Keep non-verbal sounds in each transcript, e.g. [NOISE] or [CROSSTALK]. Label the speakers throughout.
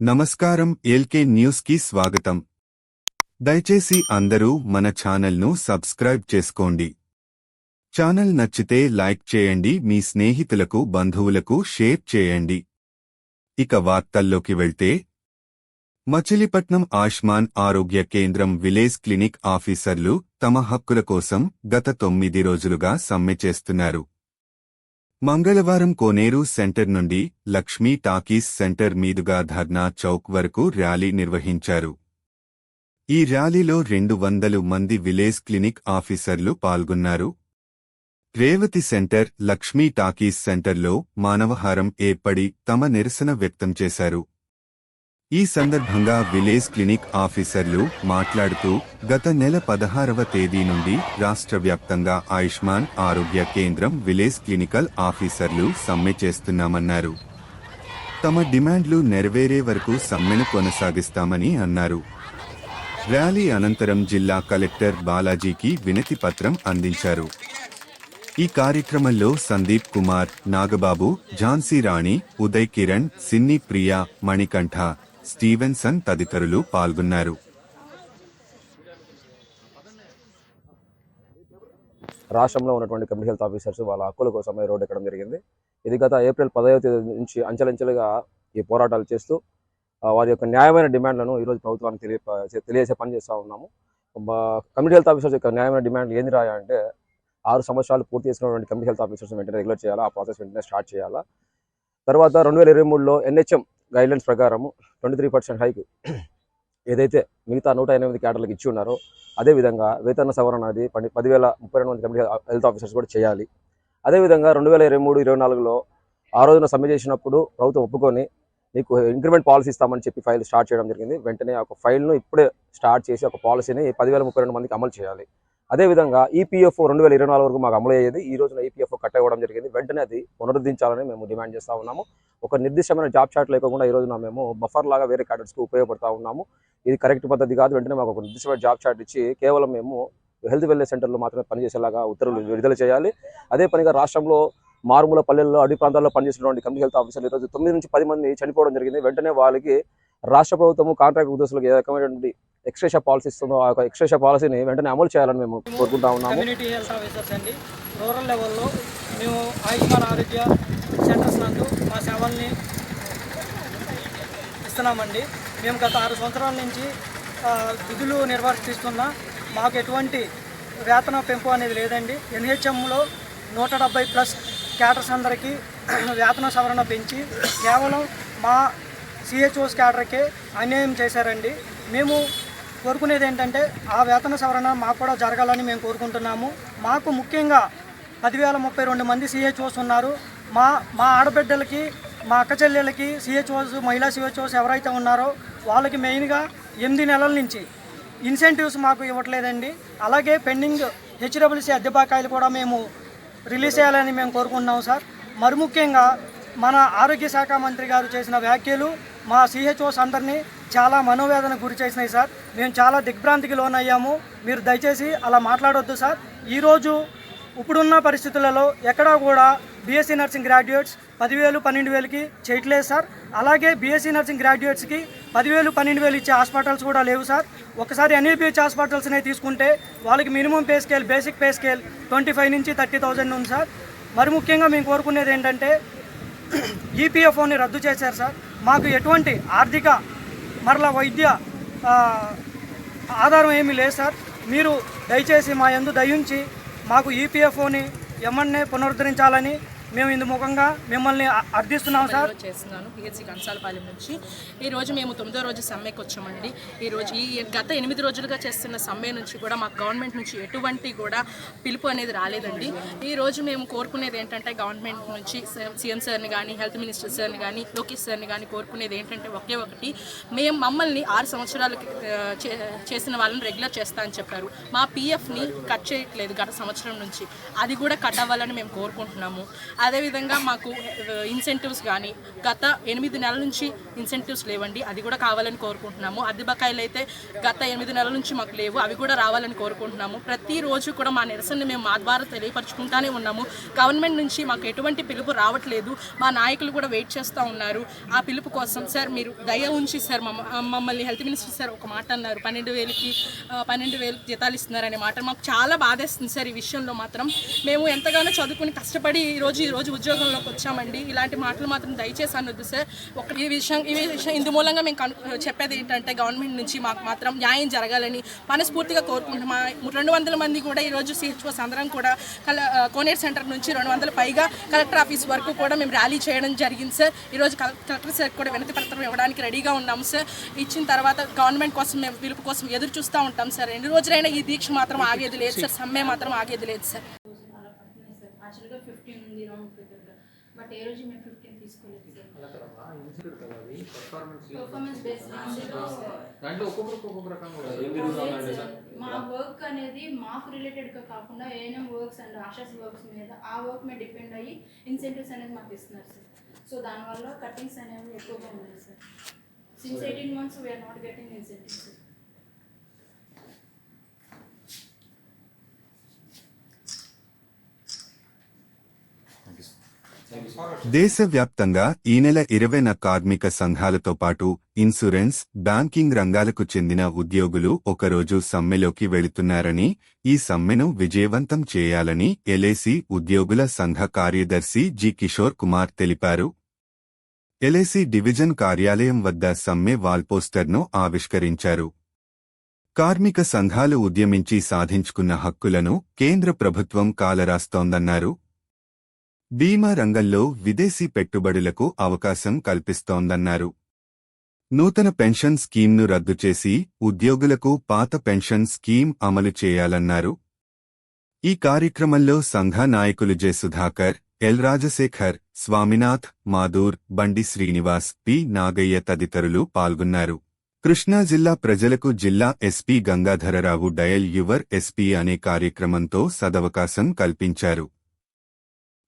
Speaker 1: నమస్కారం ఎల్కే న్యూస్కి స్వాగతం. దయచేసి అందరూ మన ఛానల్ను సబ్స్క్రైబ్ చేసుకోండి. ఛానల్ నచ్చితే లైక్ చేయండి మీ స్నేహితులకు బంధువులకు షేర్ చేయండి. ఇక వార్తల్లోకి వెళ్తే మచిలీపట్నం ఆయుష్మాన్ ఆరోగ్య కేంద్రం విలేజ్ క్లినిక్ ఆఫీసర్లు తమ హక్కుల కోసం గత తొమ్మిది రోజులుగా సమ్మె చేస్తున్నారు. మంగళవారం కోనేరు సెంటర్ నుండి లక్ష్మీ టాకీస్ సెంటర్ మీదుగా ధర్నా చౌక్ వరకు ర్యాలీ నిర్వహించారు. ఈ ర్యాలీలో రెండు వందలు మంది విలేజ్ క్లినిక్ ఆఫీసర్లు పాల్గొన్నారు. రేవతి సెంటర్ లక్ష్మీ టాకీస్ సెంటర్లో మానవహారం ఏర్పడి తమ నిరసన వ్యక్తం చేశారు. ఈ సందర్భంగా విలేజ్ క్లినిక్ ఆఫీసర్లు మాట్లాడుతూ గత నెల పదహారవ తేదీ నుండి రాష్ట్ర వ్యాప్తంగా ఆయుష్మాన్ ఆరోగ్య కేంద్రం విలేజ్ క్లినికల్ ఆఫీసర్లు సమ్మె చేస్తున్నామన్నారు. తమ డిమాండ్లు నెరవేరే వరకు సమ్మెను కొనసాగిస్తామని అన్నారు. ర్యాలీ అనంతరం జిల్లా కలెక్టర్ బాలాజీకి వినతి పత్రం అందించారు. ఈ కార్యక్రమంలో సందీప్ కుమార్ నాగబాబు ఝాన్సీ రాణి ఉదయ్ కిరణ్ సిన్ని ప్రియా మణికంఠ స్టీవెన్సన్ తదితరులు పాల్గొన్నారు.
Speaker 2: రాష్ట్రంలో ఉన్నటువంటి కమ్యూనిటీ హెల్త్ ఆఫీసర్స్ వాళ్ళ హక్కుల కోసమే రోడ్డు ఎక్కడం జరిగింది. ఇది గత ఏప్రిల్ పదవ తేదీ నుంచి అంచెలంచెలుగా ఈ పోరాటాలు చేస్తూ వారి యొక్క న్యాయమైన డిమాండ్లను ఈరోజు ప్రభుత్వానికి తెలియ తెలియజేసే పని చేస్తూ ఉన్నాము. మా కమ్యూనిటీ హెల్త్ ఆఫీసర్స్ యొక్క న్యాయమైన డిమాండ్ ఏంది రాయా అంటే ఆరు సంవత్సరాలు పూర్తి చేసినటువంటి కమ్యూనిటీ హెల్త్ ఆఫీసర్స్ వెంటనే రెగ్యులర్ చేయాలా? ఆ ప్రాసెస్ వెంటనే స్టార్ట్ చేయాలా? తర్వాత రెండు వేల ఇరవై మూడులో ఎన్హెచ్ఎం గైడ్లైన్స్ ప్రకారం ట్వంటీ త్రీ పర్సెంట్ హైక్ ఏదైతే మిగతా నూట ఎనిమిది క్యాడర్లకు ఇచ్చి ఉన్నారో అదేవిధంగా వేతన సవరణ అది పది పదివేల ముప్పై రెండు మంది కమిటీ హెల్త్ ఆఫీసర్స్ కూడా చేయాలి. అదేవిధంగా రెండు వేల ఇరవై మూడు ఇరవై నాలుగులో ఆ రోజున సమ్మె చేసినప్పుడు ప్రభుత్వం ఒప్పుకొని మీకు ఇంక్రిమెంట్ పాలసీ ఇస్తామని చెప్పి ఫైల్ స్టార్ట్ చేయడం జరిగింది. వెంటనే ఒక ఫైల్ను ఇప్పుడే స్టార్ట్ చేసి ఒక పాలసీని పదివేల ముప్పై రెండు మందికి అమలు చేయాలి. అదేవిధంగా ఈపీఎఫ్ఓ రెండు వేల ఇరవై నాలుగు వరకు మాకు అమలు అయ్యేది. ఈ రోజున ఈపీఎఫ్ఓ కట్ అవ్వడం జరిగింది. వెంటనే అది పునరుద్ధరించాలని మేము డిమాండ్ చేస్తూ ఉన్నాము. ఒక నిర్దిష్టమైన జాబ్ చార్ట్ లేకుండా ఈ రోజున మేము బఫర్ లాగా వేరే క్యాడర్స్కి ఉపయోగపడతా ఉన్నాము. ఇది కరెక్ట్ పద్ధతి కాదు. వెంటనే మాకు ఒక నిర్దిష్టమైన జాబ్ చార్ట్ ఇచ్చి కేవలం మేము హెల్త్ వెల్నెస్ సెంటర్లో మాత్రమే పనిచేసేలాగా ఉత్తర్వులు విడుదల చేయాలి. అదే పనిగా రాష్ట్రంలో మారుమూల పల్లెల్లో అడవి ప్రాంతాల్లో పనిచేసినటువంటి కమ్యూనిటీ హెల్త్ ఆఫీసర్లు ఈరోజు తొమ్మిది నుంచి పది మంది చనిపోవడం జరిగింది. వెంటనే వాళ్ళకి రాష్ట్ర ప్రభుత్వము కాంట్రాక్ట్ ఉద్యోగులకు ఏ రకమైనటువంటి ఎక్స్ట్రేషా పాలసీ ఇస్తుందో ఆ యొక్క ఎక్స్ట్రేషా పాలసీని వెంటనే అమలు చేయాలని మేము కోరుకుంటా ఉన్నాము.
Speaker 3: కమ్యూనిటీ హెల్త్ ఆఫీసర్స్ అండి. రూరల్ లెవెల్లో మేము ఆయుష్మాన్ ఆరోగ్య సెంటర్స్ నందు మా సేవల్ని ఇస్తున్నామండి. మేము గత ఆరు సంవత్సరాల నుంచి విధులు నిర్వర్తిస్తున్న మాకు ఎటువంటి వేతన పెంపు అనేది లేదండి. ఎన్హెచ్ఎంలో నూట డెబ్బై ప్లస్ క్యాటర్స్ అందరికీ [CLEARS THROAT] వేతన సవరణ పెంచి కేవలం మా సిహెచ్ఓస్ క్యాడర్కి అన్యాయం చేశారండి. మేము కోరుకునేది ఏంటంటే ఆ వేతన సవరణ మాకు కూడా జరగాలని మేము కోరుకుంటున్నాము. మాకు ముఖ్యంగా పదివేల ముప్పై రెండు మంది సిహెచ్ఓస్ ఉన్నారు. మా మా ఆడబిడ్డలకి మా అక్క చెల్లెలకి సిహెచ్ఓస్ మహిళా సిహెచ్ఓస్ ఎవరైతే ఉన్నారో వాళ్ళకి మెయిన్గా ఎనిమిది నెలల నుంచి ఇన్సెంటివ్స్ మాకు ఇవ్వట్లేదండి. అలాగే పెండింగ్ హెచ్డబ్ల్యూసీ అద్దె బకాయిలు కూడా మేము రిలీజ్ చేయాలని మేము కోరుకుంటున్నాం సార్. మరి ముఖ్యంగా మన ఆరోగ్య శాఖ మంత్రి గారు చేసిన వ్యాఖ్యలు మా సిహెచ్ఓస్ అందరినీ చాలా మనోవేదన గురి చేసినాయి సార్. మేము చాలా దిగ్భ్రాంతికి లోనయ్యాము. మీరు దయచేసి అలా మాట్లాడొద్దు సార్. ఈరోజు ఇప్పుడున్న పరిస్థితులలో ఎక్కడా కూడా బీఎస్సీ నర్సింగ్ గ్రాడ్యుయేట్స్ పదివేలు పన్నెండు వేలకి చేయట్లేదు సార్. అలాగే బీఎస్సీ నర్సింగ్ గ్రాడ్యుయేట్స్కి పదివేలు పన్నెండు వేలు ఇచ్చే హాస్పిటల్స్ కూడా లేవు సార్. ఒకసారి ఎన్ఈపిహెచ్ హాస్పిటల్స్నే తీసుకుంటే వాళ్ళకి minimum pay scale basic pay scale twenty five నుంచి థర్టీ థౌజండ్ ఉంది సార్. మరి ముఖ్యంగా మేము కోరుకునేది ఏంటంటే [CLEARS THROAT] ఈపీఎఫ్ఓని రద్దు చేశారు సార్. మాకు ఎటువంటి ఆర్థిక మరలా వైద్య ఆధారం ఏమీ లేదు సార్. మీరు దయచేసి మా యందు దయించి మాకు ఈపీఎఫ్ఓని ఎమ్మన్నే పునరుద్ధరించాలని మేము ఇందు ముఖంగా మిమ్మల్ని అర్థిస్తున్నాం సార్.
Speaker 4: ఈరోజు చేస్తున్నాను పిహెచ్సి కంసాలపాలెం నుంచి. ఈ రోజు మేము తొమ్మిదో రోజు సమ్మెకి వచ్చామండి. ఈ రోజు ఈ గత ఎనిమిది రోజులుగా చేస్తున్న సమ్మె నుంచి కూడా మాకు గవర్నమెంట్ నుంచి ఎటువంటి కూడా పిలుపు అనేది రాలేదండి. ఈ రోజు మేము కోరుకునేది ఏంటంటే గవర్నమెంట్ నుంచి సీఎం సార్ని కానీ హెల్త్ మినిస్టర్ సార్ని కానీ లోకేష్ సార్ని కానీ కోరుకునేది ఏంటంటే ఒకే ఒకటి. మేము మమ్మల్ని ఆరు చే- చేసిన వాళ్ళని రెగ్యులర్ చేస్తా అని చెప్పారు. మా పీఎఫ్ని కట్ చేయట్లేదు గత సంవత్సరం నుంచి. అది కూడా కట్ అవ్వాలని మేము కోరుకుంటున్నాము. అదేవిధంగా మాకు ఇన్సెంటివ్స్ కానీ గత ఎనిమిది నెలల నుంచి ఇన్సెంటివ్స్ లేవండి. అది కూడా కావాలని కోరుకుంటున్నాము. అద్దె బకాయిలు అయితే గత ఎనిమిది నెలల నుంచి మాకు లేవు. అవి కూడా రావాలని కోరుకుంటున్నాము. ప్రతిరోజు కూడా మా నిరసన మేము మా ద్వారా తెలియపరచుకుంటానే ఉన్నాము. గవర్నమెంట్ నుంచి మాకు ఎటువంటి పిలుపు రావట్లేదు. మా నాయకులు కూడా వెయిట్ చేస్తూ ఉన్నారు. ఆ పిలుపు కోసం సార్ మీరు దయ ఉంచి సార్ మమ్మ- మమ్మల్ని హెల్త్ మినిస్టర్ సార్ ఒక మాట అన్నారు. పన్నెండు వేలకి పన్నెండు వేలు జీతాలు ఇస్తున్నారనే మాట. మాకు చాలా బాధేస్తుంది సార్ ఈ విషయంలో మాత్రం. మేము ఎంతగానో చదువుకుని కష్టపడి ఈ ఈరోజు ఈ రోజు ఉద్యోగంలోకి వచ్చామండి. ఇలాంటి మాటలు మాత్రం దయచేసి అనొద్దు సార్. ఒక ఈ విషయం ఈ విషయం ఇందు మూలంగా మేము చెప్పేది ఏంటంటే గవర్నమెంట్ నుంచి మాకు మాత్రం న్యాయం జరగాలని మనస్ఫూర్తిగా కోరుకుంటున్నాం. మా రెండు వందల మంది కూడా ఈరోజు సిహెచ్ఓస్ అందరం కూడా కల ఆ, కోనేరు సెంటర్ నుంచి రెండు వందల పైగా కలెక్టర్ ఆఫీస్ వరకు కూడా మేము ర్యాలీ చేయడం జరిగింది సార్. ఈరోజు కలెక్టర్ సార్ కూడా వినతి పత్రం ఇవ్వడానికి రెడీగా ఉన్నాము సార్. ఇచ్చిన తర్వాత గవర్నమెంట్ కోసం మేము పిలుపు కోసం ఎదురు చూస్తూ ఉంటాం సార్. ఎన్ని రోజులైనా ఈ దీక్ష మాత్రం ఆగేది లేదు సార్. సమ్మె మాత్రం ఆగేది లేదు సార్
Speaker 5: అలా పడుతున్నాయి సార్ యాక్చువల్గా రౌండ్ ఫిగర్గా బట్ ఏ రోజు మేము ఫిఫ్టీన్ తీసుకోలేదు
Speaker 6: పర్ఫార్మెన్స్ ఉంటుంది
Speaker 5: మా వర్క్ అనేది మాకు రిలేటెడ్గా కాకుండా ANM works and ASHAs works మీద ఆ వర్క్ మీద డిపెండ్ అయ్యి ఇన్సెంటివ్స్ అనేది మాకు ఇస్తున్నారు సార్ సో దానివల్ల కటింగ్స్ అనేవి ఎక్కువగా ఉన్నాయి sir since eighteen months we are not getting incentives
Speaker 1: దేశవ్యాప్తంగా ఈ నెల ఇరవైన కార్మిక సంఘాలతో పాటు ఇన్సూరెన్స్ బ్యాంకింగ్ రంగాలకు చెందిన ఉద్యోగులు ఒకరోజు సమ్మెలోకి వెళుతున్నారని ఈ సమ్మెను విజయవంతం చేయాలని ఎల్ఐసి ఉద్యోగుల సంఘ కార్యదర్శి జి కిషోర్ కుమార్ తెలిపారు. ఎల్ఐసి డివిజన్ కార్యాలయం వద్ద సమ్మె వాల్పోస్టర్ను ఆవిష్కరించారు. కార్మిక సంఘాలు ఉద్యమించి సాధించుకున్న హక్కులను కేంద్ర ప్రభుత్వం కాలరాస్తోందన్నారు. బీమా రంగంలో విదేశీ పెట్టుబడులకు అవకాశం కల్పిస్తోందన్నారు. నూతన పెన్షన్ స్కీమ్ను రద్దు చేసి ఉద్యోగులకు పాత పెన్షన్ స్కీమ్ అమలు చేయాలన్నారు. ఈ కార్యక్రమంలో సంఘ నాయకులు J Sudhakar L Rajasekhar Swaminath Madhur Bandi Srinivas P Nagaiah తదితరులు పాల్గొన్నారు. కృష్ణా జిల్లా ప్రజలకు జిల్లా SP Gangadhararao dial your SP అనే కార్యక్రమంతో సదవకాశం కల్పించారు.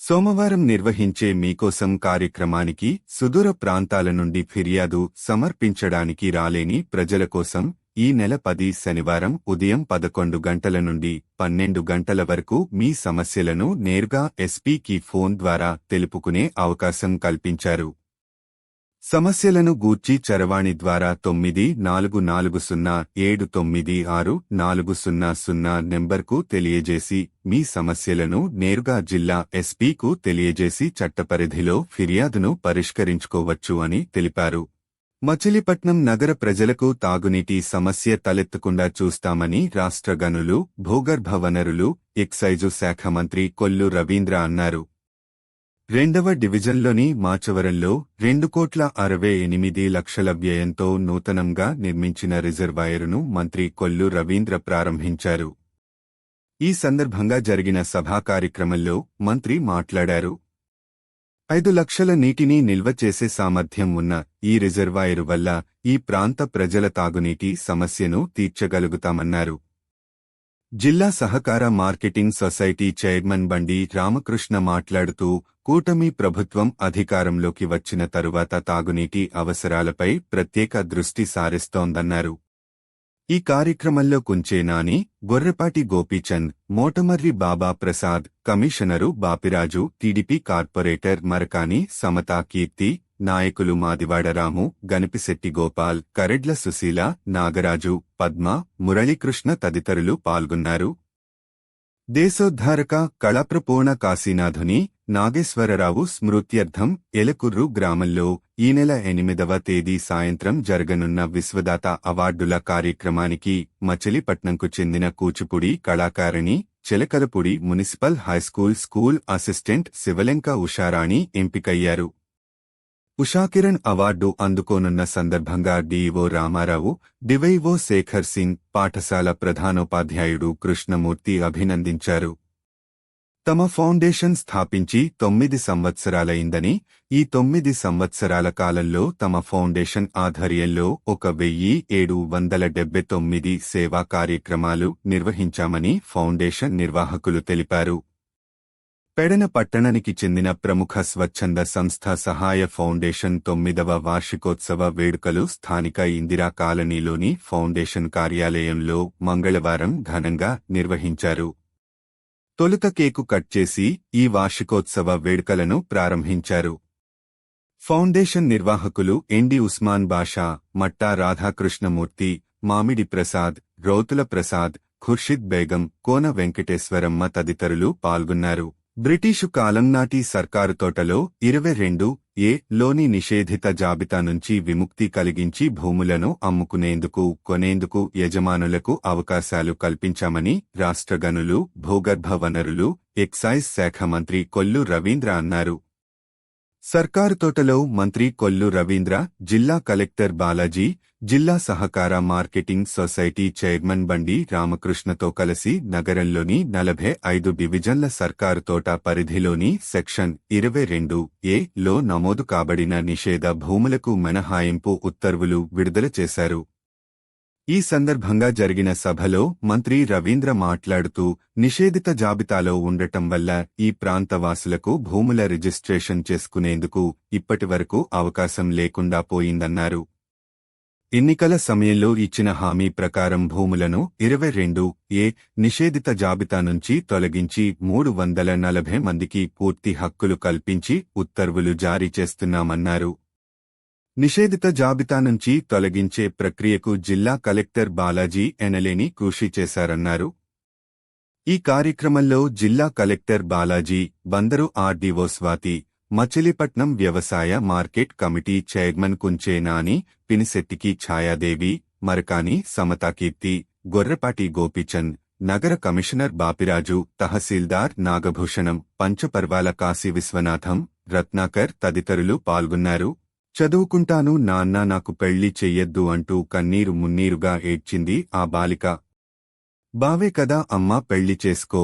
Speaker 1: సోమవారం నిర్వహించే మీకోసం కార్యక్రమానికి సుదూర ప్రాంతాల నుండి ఫిర్యాదు సమర్పించడానికి రాలేని ప్రజల కోసం ఈ నెల పది శనివారం ఉదయం పదకొండు గంటల నుండి పన్నెండు గంటల వరకు మీ సమస్యలను నేరుగా ఎస్పీకి ఫోన్ ద్వారా తెలుపుకునే అవకాశం కల్పించారు. సమస్యలను గూర్చి చరవాణి ద్వారా తొమ్మిది నాలుగు నాలుగు సున్నా ఏడు తొమ్మిది ఆరు నాలుగు సున్నా సున్నా నెంబర్కు తెలియజేసి మీ సమస్యలను నేరుగా జిల్లా ఎస్పీకు తెలియజేసి చట్టపరిధిలో ఫిర్యాదును పరిష్కరించుకోవచ్చు అని తెలిపారు. మచిలీపట్నం నగర ప్రజలకు తాగునీటి సమస్య తలెత్తకుండా చూస్తామని రాష్ట్ర గనులు భూగర్భ వనరులు ఎక్సైజు శాఖ మంత్రి కొల్లు రవీంద్ర అన్నారు. రెండవ డివిజన్లోని మాచవరంలో రెండు కోట్ల అరవై ఎనిమిది లక్షల వ్యయంతో నూతనంగా నిర్మించిన రిజర్వాయరును మంత్రి కొల్లు రవీంద్ర ప్రారంభించారు. ఈ సందర్భంగా జరిగిన సభా కార్యక్రమంలో మంత్రి మాట్లాడారు. ఐదు లక్షల నీటిని నిల్వ చేసే సామర్థ్యం ఉన్న ఈ రిజర్వాయరు వల్ల ఈ ప్రాంత ప్రజల తాగునీటి సమస్యను తీర్చగలుగుతామన్నారు. జిల్లా సహకార మార్కెటింగ్ సొసైటీ చైర్మన్ బండి రామకృష్ణ మాట్లాడుతూ కూటమి ప్రభుత్వం అధికారంలోకి వచ్చిన తరువాత తాగునీటి అవసరాలపై ప్రత్యేక దృష్టి సారిస్తోందన్నారు. ఈ కార్యక్రమంలో Kunchenani Gorrepati Gopichand Motamarri Baba Prasad commissioner Bapiraju TDP corporator Marakani Samatha Keerthi నాయకులు మాదివాడరాము గణపిశెట్టి గోపాల్ కరెడ్ల సుశీల నాగరాజు పద్మ మురళీకృష్ణ తదితరులు పాల్గొన్నారు. దేశోద్ధారక కళప్రపూర్ణ కాశీనాథుని నాగేశ్వరరావు స్మృత్యర్థం ఎలకుర్రు గ్రామంలో ఈ నెల ఎనిమిదవ తేదీ సాయంత్రం జరగనున్న విశ్వదాత అవార్డుల కార్యక్రమానికి మచిలీపట్నంకు చెందిన Kuchipudi కళాకారిణి Chilakalapudi municipal high school school assistant Sivalenka Usharani ఎంపికయ్యారు. ఉషాకిరణ్ అవార్డు అందుకోనున్న సందర్భంగా డిఓ రామారావు డివైఓ శేఖర్ సింగ్ పాఠశాల ప్రధానోపాధ్యాయుడు కృష్ణమూర్తి అభినందించారు. తమ ఫౌండేషన్ స్థాపించి తొమ్మిది సంవత్సరాలైందని ఈ తొమ్మిది సంవత్సరాల కాలంలో తమ ఫౌండేషన్ ఆధ్వర్యంలో ఒక వెయ్యి ఏడు వందల డెబ్బై తొమ్మిది సేవా కార్యక్రమాలు నిర్వహించామని ఫౌండేషన్ నిర్వాహకులు తెలిపారు. పెడన పట్టణానికి చెందిన ప్రముఖ స్వచ్ఛంద సంస్థ సహాయ ఫౌండేషన్ తొమ్మిదవ వార్షికోత్సవ వేడుకలు స్థానిక ఇందిరా కాలనీలోని ఫౌండేషన్ కార్యాలయంలో మంగళవారం ఘనంగా నిర్వహించారు. తొలుత కేకు కట్ చేసి ఈ వార్షికోత్సవ వేడుకలను ప్రారంభించారు. ఫౌండేషన్ నిర్వాహకులు ఎండి ఉస్మాన్ బాషా మట్టా రాధాకృష్ణమూర్తి మామిడి ప్రసాద్ రౌతుల ప్రసాద్ ఖుర్షిద్ బేగం కోన వెంకటేశ్వరమ్మ తదితరులు పాల్గొన్నారు. బ్రిటిషు కాలం నాటి సర్కారు తోటలో ఇరవై రెండు ఏ లోని నిషేధిత జాబితా నుంచి విముక్తి కలిగించి భూములను అమ్ముకునేందుకు కొనేందుకు యజమానులకు అవకాశాలు కల్పించామని రాష్ట్ర గనులు భూగర్భ వనరులు ఎక్సైజ్ శాఖ మంత్రి కొల్లు రవీంద్ర అన్నారు. సర్కారు తోటలో మంత్రి కొల్లు రవీంద్ర జిల్లా కలెక్టర్ బాలాజీ జిల్లా సహకార మార్కెటింగ్ సొసైటీ చైర్మన్ బండి రామకృష్ణతో కలిసి నగరంలోని నలభై ఐదు డివిజన్ల సర్కారు తోట పరిధిలోని సెక్షన్ ఇరవై రెండు ఏ లో నమోదు కాబడిన నిషేధ భూములకు మినహాయింపు ఉత్తర్వులు విడుదల చేశారు. ఈ సందర్భంగా జరిగిన సభలో మంత్రి రవీంద్ర మాట్లాడుతూ నిషేధిత జాబితాలో ఉండటం వల్ల ఈ ప్రాంతవాసులకు భూముల రిజిస్ట్రేషన్ చేసుకునేందుకు ఇప్పటివరకు అవకాశం లేకుండా పోయిందన్నారు. ఎన్నికల సమయంలో ఇచ్చిన హామీ ప్రకారం భూములను ఇరవై రెండు ఏ నిషేధిత జాబితా నుంచి తొలగించి మూడు వందల నలభై మందికి పూర్తి హక్కులు కల్పించి ఉత్తర్వులు జారీ చేస్తున్నామన్నారు. నిషేధిత జాబితా నుంచి తొలగించే ప్రక్రియకు జిల్లా కలెక్టర్ బాలాజీ ఎనలేని కృషి చేశారన్నారు. ఈ కార్యక్రమంలో జిల్లా కలెక్టర్ బాలాజీ బందరు ఆర్డీఓ స్వాతి మచిలీపట్నం వ్యవసాయ market committee chairman Kunche Nani పినిశెట్టికి Chayadevi Marakani Samatakeerthi Gorrapati Gopichand నగర కమిషనర్ బాపిరాజు తహసీల్దార్ నాగభూషణం పంచపర్వాల కాశీ విశ్వనాథం రత్నాకర్ తదితరులు పాల్గొన్నారు. చదువుకుంటాను నాన్న నాకు పెళ్ళి చెయ్యొద్దు అంటూ కన్నీరు మున్నీరుగా ఏడ్చింది ఆ బాలిక. బావే కదా అమ్మా పెళ్ళి చేసుకో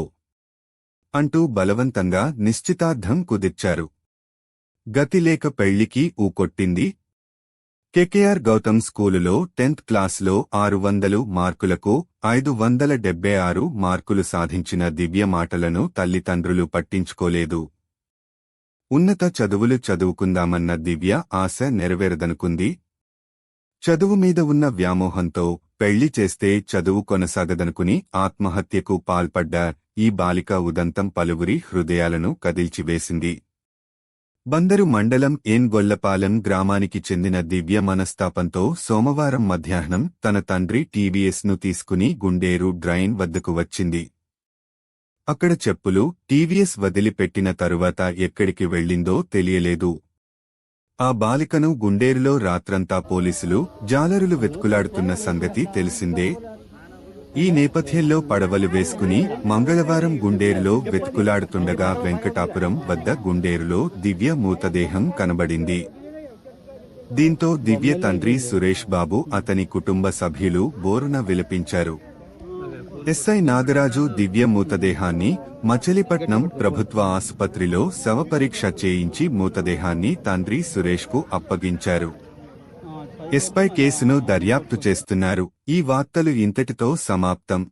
Speaker 1: అంటూ బలవంతంగా నిశ్చితార్థం కుదిర్చారు. గతిలేక పెళ్ళికి ఊకొట్టింది కెకేఆర్ గౌతమ్ స్కూలులో టెన్త్ క్లాస్లో ఆరు వందలు మార్కులకు ఐదు వందల డెబ్బై ఆరు మార్కులు సాధించిన దివ్య మాటలను తల్లిదండ్రులు పట్టించుకోలేదు. ఉన్నత చదువులు చదువుకుందామన్న దివ్య ఆశ నెరవేరదనుకుంది. చదువు మీద ఉన్న వ్యామోహంతో పెళ్ళి చేస్తే చదువు కొనసాగదనుకుని ఆత్మహత్యకు పాల్పడ్డ ఈ బాలిక ఉదంతం పలువురి హృదయాలను కదిల్చివేసింది. బందరు మండలం ఎన్ గొల్లపాలెం గ్రామానికి చెందిన దివ్య మనస్తాపంతో సోమవారం మధ్యాహ్నం తన తండ్రి టీవీఎస్ను తీసుకుని గుండేరు డ్రైన్ వద్దకు వచ్చింది. అక్కడ చెప్పులు టీవీఎస్ వదిలిపెట్టిన తరువాత ఎక్కడికి వెళ్ళిందో తెలియలేదు. ఆ బాలికను గుండేరులో రాత్రంతా పోలీసులు జాలరులు వెతుకులాడుతున్న సంగతి తెలిసిందే. ఈ నేపథ్యంలో పడవలు వేసుకుని మంగళవారం గుండేరులో వెతుకులాడుతుండగా వెంకటాపురం వద్ద గుండేరులో దివ్య మృతదేహం కనబడింది. దీంతో దివ్య తండ్రి సురేష్ బాబు అతని కుటుంబ సభ్యులు బోరున విలపించారు. ఎస్ఐ నాగరాజు దివ్య మృతదేహాన్ని మచిలీపట్నం ప్రభుత్వ ఆసుపత్రిలో శవపరీక్ష చేయించి మృతదేహాన్ని తండ్రి సురేష్కు అప్పగించారు. ఎస్పై కేసును దర్యాప్తు చేస్తున్నారు. ఈ వార్తలు ఇంతటితో సమాప్తం.